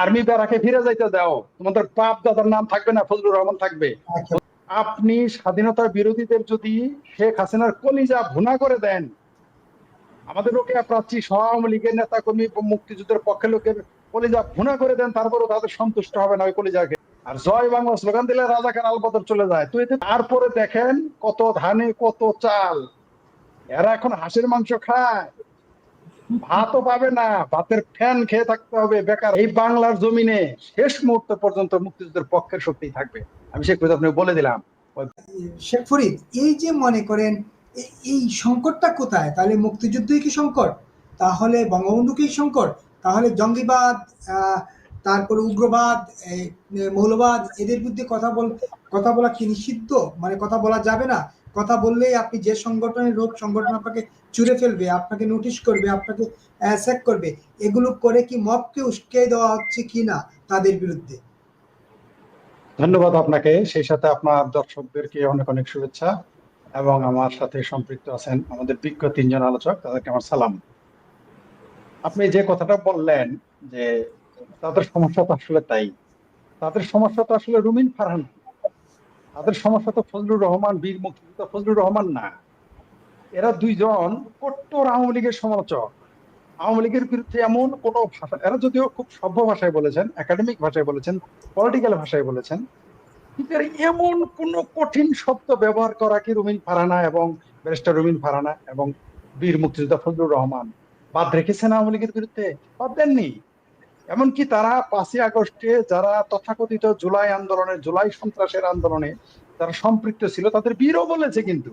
Army ব্যারাকে ফিরে যাইতে দাও। তোমাদের বাপ দাদার নাম থাকবে না, ফজলুর রহমান থাকবে। আপনি স্বাধীনতা বিরোধীদের যদি শেখ হাসিনার কলিজা ভুনা করে দেন, আমাদের লোকে প্রাচী সহ আওয়ামী লীগের নেতা কর্মী মুক্তিযুদ্ধের পক্ষে লোকের কলিজা ভুনা করে দেন, তারপরেও তাদের সন্তুষ্ট হবে না ওই কলিজাকে। আর জয় বাংলা স্লোগান দিলে রাজাকার আলবদর চলে যায়। তো এতে তারপরে দেখেন কত ধানে, কত চাল। এরা এখন হাঁসের মাংস খায়। ভাতও পাবে না, ভাতের ফ্যান খেয়ে থাকতে হবে, বেকার। এই বাংলার জমিনে শেষ মুহূর্ত পর্যন্ত মুক্তিযুদ্ধের পক্ষের শক্তি থাকবে। আমি শেখ ফরিদ, আপনাকে বলে দিলাম। শেখ ফরিদ, এই যে মনে করেন, এই সংকটটা কোথায়? তাহলে মুক্তিযুদ্ধই কি সংকট? তাহলে বঙ্গবন্ধু কি সংকট? তাহলে জঙ্গিবাদ তারপরে উগ্রবাদ মৌলবাদ, এদের বিরুদ্ধে কথা বল, কথা বলা কি নিষিদ্ধ? মানে কথা বলা যাবে না? কথা বললেই আপনি যে সংগঠনের লোক সংগঠন আপনাকে চুরে ফেলবে, আপনাকে নোটিশ করবে, আপনাকে স্যাক করবে, এগুলো করে কি মবকে উস্কে দেওয়া হচ্ছে কি না তাদের বিরুদ্ধে ধন্যবাদ আপনাকে সেই সাথে আপনার দর্শকদেরকে অনেক অনেক শুভেচ্ছা এবং আমার সাথে সম্পৃক্ত আছেন আমাদের বিজ্ঞ তিনজন আলোচক, তাদেরকে আমার সালাম আপনি যে কথাটা বললেন যে তাদের সমস্যা তো আসলে তাই, তাদের সমস্যা তো আসলে রুমিন ফারহান। তাদের সমস্যা তো ফজলুর রহমান, বীর মুক্তিযোদ্ধা ফজলুর রহমান না। এরা দুইজন কট্টর আওয়ামী লীগের সমালোচক। আওয়ামী লীগের বিরুদ্ধে এমন কোনো ভাষা, এরা যদিও খুব সভ্য ভাষায় বলেছেন একাডেমিক ভাষায় বলেছেন পলিটিক্যাল ভাষায় বলেছেন, কিন্তু এমন কোন কঠিন শব্দ ব্যবহার করা কি রুমিন ফারানা এবং ব্যারিস্টার রুমিন ফারানা এবং বীর মুক্তিযোদ্ধা ফজলুর রহমান বাদ রেখেছেন আওয়ামী লীগের বিরুদ্ধে? বাদ দেননি। এমনকি তারা পাঁচই আগস্টে যারা তথাকথিত জুলাই আন্দোলনে, জুলাই সন্ত্রাসের আন্দোলনে যারা সম্পৃক্ত ছিল, তাদের বীরও বলেছে কিন্তু।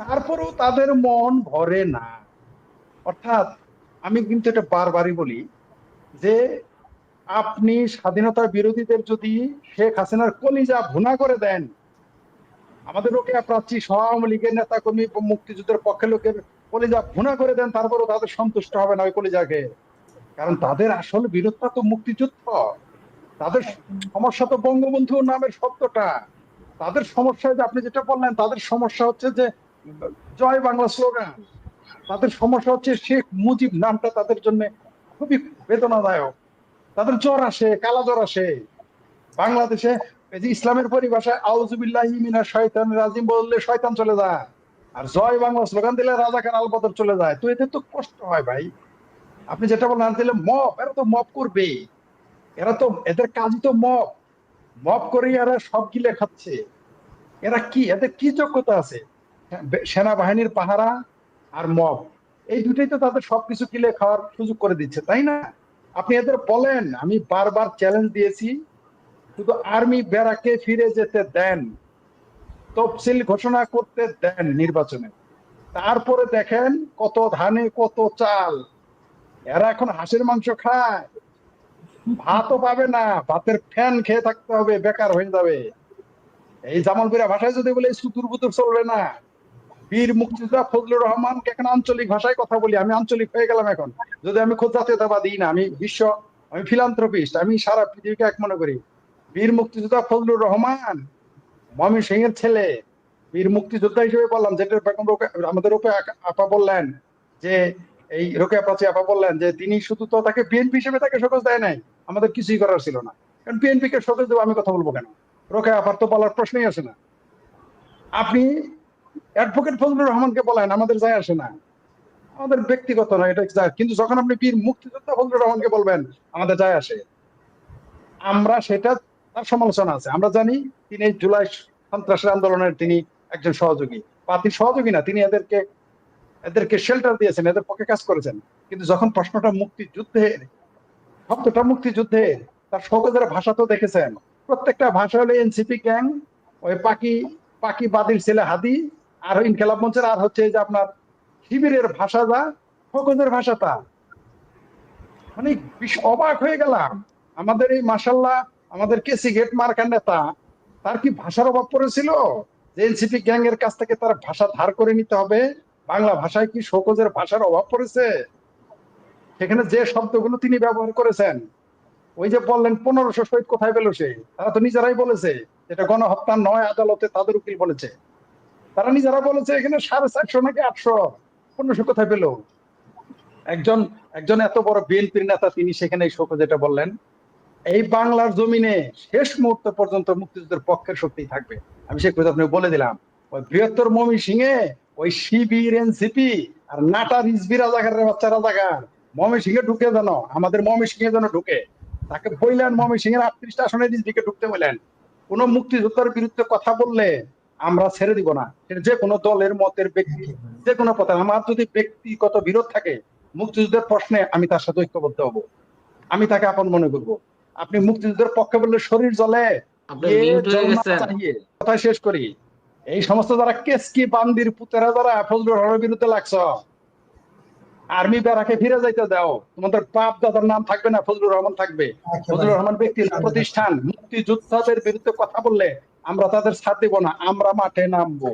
তারপরেও তাদের মন ভরে না। অর্থাৎ আমি কিন্তু এটা বারবারই বলি যে, আপনি স্বাধীনতা বিরোধীদের যদি শেখ হাসিনার কলিজা ভুনা করে দেন, আমাদের লোকে প্রাচী সহ আওয়ামী লীগের নেতা কর্মী মুক্তিযুদ্ধের পক্ষে লোকের কলিজা ভুনা করে দেন, তারপরেও তাদের সন্তুষ্ট হবে না ওই কলিজাকে। কারণ তাদের আসল বিরোধটা তো মুক্তিযুদ্ধ। তাদের সমস্যা তো বঙ্গবন্ধু নামের শব্দটা। তাদের সমস্যা যে আপনি যেটা বললেন, তাদের সমস্যা হচ্ছে যে, জয় বাংলা স্লোগান। তাদের সমস্যা হচ্ছে শেখ মুজিব নামটা তাদের জন্য খুবই বেদনাদায়ক। তাদের জ্বর আসে, কালা জ্বর আসে। বাংলাদেশে ইসলামের পরিভাষায় আউজুবিল্লাহ মিনা শয়তান রাজিম বললে শয়তান চলে যায়। আর জয় বাংলা স্লোগান দিলে রাজাকার আলবদর চলে যায়। তো এতে তো কষ্ট হয় ভাই। আপনি যেটা বলেন দিলে মপ এরা তো মপ করবে। এরা তো, এদের কাজই তো মপ মপ করে এরা সব গিলে খাচ্ছে। এরা কি, এদের কি যোগ্যতা আছে? সেনাবাহিনীর পাহারা আর মব। এই দুটোই তো তাদের সবকিছু কিলে খাওয়ার সুযোগ করে দিচ্ছে, তাই না? আপনি এদের বলেন, আমি বারবার চ্যালেঞ্জ দিয়েছি। শুধু আর্মি ব্যারাকে ফিরে যেতে দেন। তফসিল ঘোষণা করতে দেন নির্বাচনে। তারপরে দেখেন কত ধানে, কত চাল। এরা এখন হাঁসের মাংস খায়। ভাতও পাবে না, ভাতের ফ্যান খেয়ে থাকতে হবে, বেকার হয়ে যাবে। এই জামালপুরা ভাষায় যদি বলে সুতুর বুতুর চলবে না। বীর মুক্তিযোদ্ধা ফজলুর রহমান এখন আঞ্চলিক ভাষায় কথা বলি, আমি আঞ্চলিক হয়ে গেলাম এখন। যদি আমি খোঁজ জাতীয়তাবাদী না, আমি বিশ্ব, আমি ফিলান্থ্রপিস্ট, আমি সারা পৃথিবীকে এক মনে করি। বীর মুক্তিযোদ্ধা ফজলুর রহমান, মমি সিং এর ছেলে। বীর মুক্তিযোদ্ধা হিসেবে বললাম যেটা আমাদের রূপে আপা বললেন যে এই রোকে প্রাচী আপা বললেন যে, তিনি শুধু তো তাকে বিএনপি হিসেবে তাকে সকজ দেয় নাই, আমাদের কিছুই করার ছিল না। কারণ বিএনপি কে সকজ দেবো আমি কথা বলব কেন? রোকে আপার তো বলার প্রশ্নই আসে না। আপনি অ্যাডভোকেট ফজলুর রহমানকে বলেন, আমাদের যায় আসে না। আমাদের ব্যক্তিগত না এটা যায়। কিন্তু যখন আপনি বীর মুক্তিযোদ্ধা ফজলুর রহমানকে বলবেন, আমাদের যায় আসে। আমরা সেটা, তার সমালোচনা আছে। আমরা জানি তিনি জুলাই সন্ত্রাসের আন্দোলনের তিনি একজন সহযোগী। তিনি সহযোগী না, তিনি এদেরকে এদেরকে শেল্টার দিয়েছেন, এদের পক্ষে কাজ করেছেন। কিন্তু যখন প্রশ্নটা মুক্তিযুদ্ধের শব্দটা মুক্তিযুদ্ধের তার সকলের ভাষা তো দেখেছেন। প্রত্যেকটা ভাষা হলো এনসিপি গ্যাং, ওই পাকি পাকি বাদির ছেলে হাদি, আর ইনকেলাব মঞ্চের, আর হচ্ছে যে আপনার শিবিরের ভাষা যা ফকজের ভাষা তা। মানে অবাক হয়ে গেলাম। আমাদের এই মাসাল্লাহ আমাদের কেসি গেট মার্কার নেতা, তার কি ভাষার অভাব পড়েছিল? যে এনসিপি গ্যাং এর কাছ থেকে তার ভাষা ধার করে নিতে হবে? বাংলা ভাষায় কি শোকজের ভাষার অভাব পড়েছে? সেখানে যে শব্দগুলো তিনি ব্যবহার করেছেন, ওই যে বললেন পনেরোশো শহীদ কোথায় পেল সে? তারা তো নিজেরাই বলেছে এটা গণহত্যা নয়, আদালতে তাদের উকিল বলেছে। তারা নিজেরা বলেছে, এখানে সাড়ে চারশো নাকি আটশো? পনেরোশো কোথায় পেল? একজন একজন এত বড় বিএনপির নেতা, তিনি সেখানে শোকে যেটা বললেন, এই বাংলার জমিনে শেষ মুহূর্ত পর্যন্ত মুক্তিযুদ্ধের পক্ষের শক্তি থাকবে। আমি সে কথা বলে দিলাম। ওই বৃহত্তর মমি সিংহে ওই শিবির এনসিপি আর নাটা রিজবি রাজাকারের বাচ্চা রাজাকার মমি সিংহে ঢুকে যেন আমাদের মমি সিংহে যেন ঢুকে। তাকে বললেন মমি সিংহের আটত্রিশটা আসনে রিজবিকে ঢুকতে বললেন কোন মুক্তিযোদ্ধার বিরুদ্ধে কথা বললে আমরা ছেড়ে দিব না। যে কোনো দলের মতের ব্যক্তি যে কোনো পথে। আমার যদি ব্যক্তিগত বিরোধ থাকে মুক্তিযুদ্ধের প্রশ্নে আমি তার সাথে ঐক্যবদ্ধ হব। আমি তাকে আপন মনে করব। আপনি মুক্তিযুদ্ধের পক্ষে বললে শরীর জ্বলে। কথা শেষ করি। এই সমস্ত যারা কেসকি বান্দির পুতেরা যারা ফজলুর রহমানের বিরুদ্ধে লাগছ আর্মি বেড়াকে ফিরে যাইতে দাও। তোমাদের বাপ দাদার নাম থাকবে না ফজলুর রহমান থাকবে। ফজলুর রহমান ব্যক্তি প্রতিষ্ঠান। মুক্তিযোদ্ধাদের বিরুদ্ধে কথা বললে আমরা তাদের সাথে দিব না আমরা মাঠে নামবো।